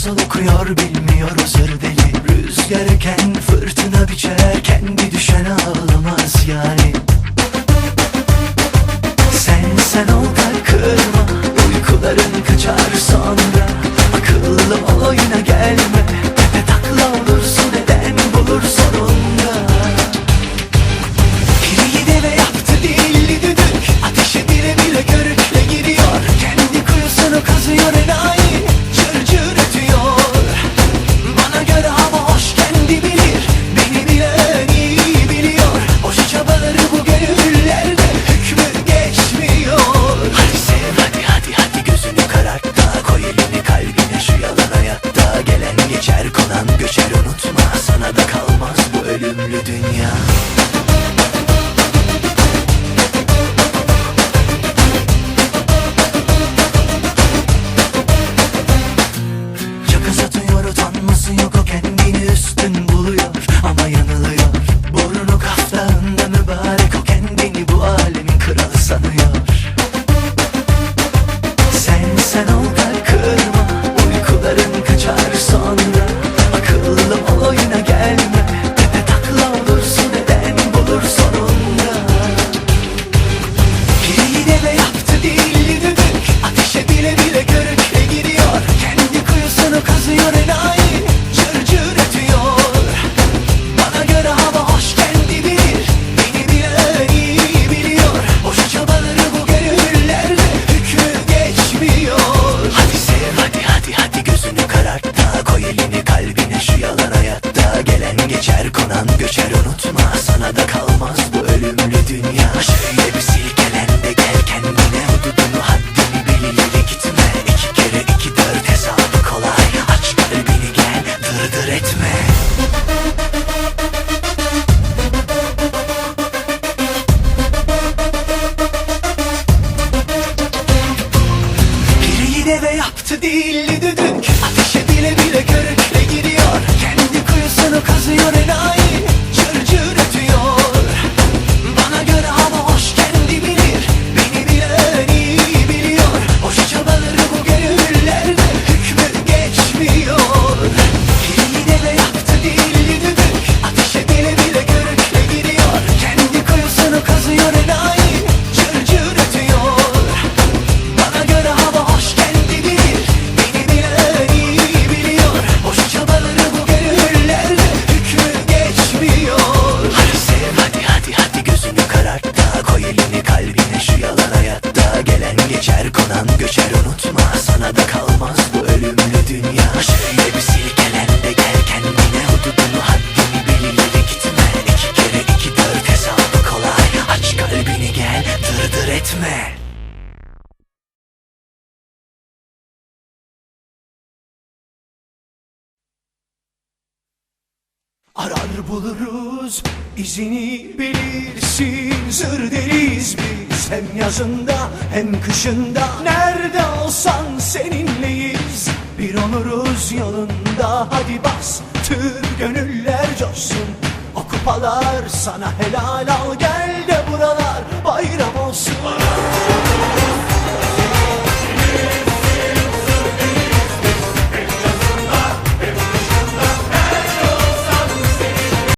nasıl okuyor bilmiyoruz ırdeli Rüzgar eken fırtına biçer kendi düşen ağlamaz yani. Sen sen ol kalk kırma uykuların kaçarsın geçer şey unutma Sana da kalmaz bu ölümlü dünya. Göçer unutma sana da kalmaz bu ölümlü dünya. Şöyle bir silkelende gel kendine Hududunu haddini bil ileri gitme. İki kere iki dört hesabı kolay Aç kalbini gel dırdır etme. Biri yine de yaptı değildi dünkü Ateşe bile bile göre の数よれない etme. Arar buluruz izini bilirsin. Zır deriz biz hem yazında hem kışında. Nerede olsan seninleyiz Bir onuruz yolunda. Hadi bas Tır gönüller coşsun. O kupalar sana helal al gel de buralar bayram olsun.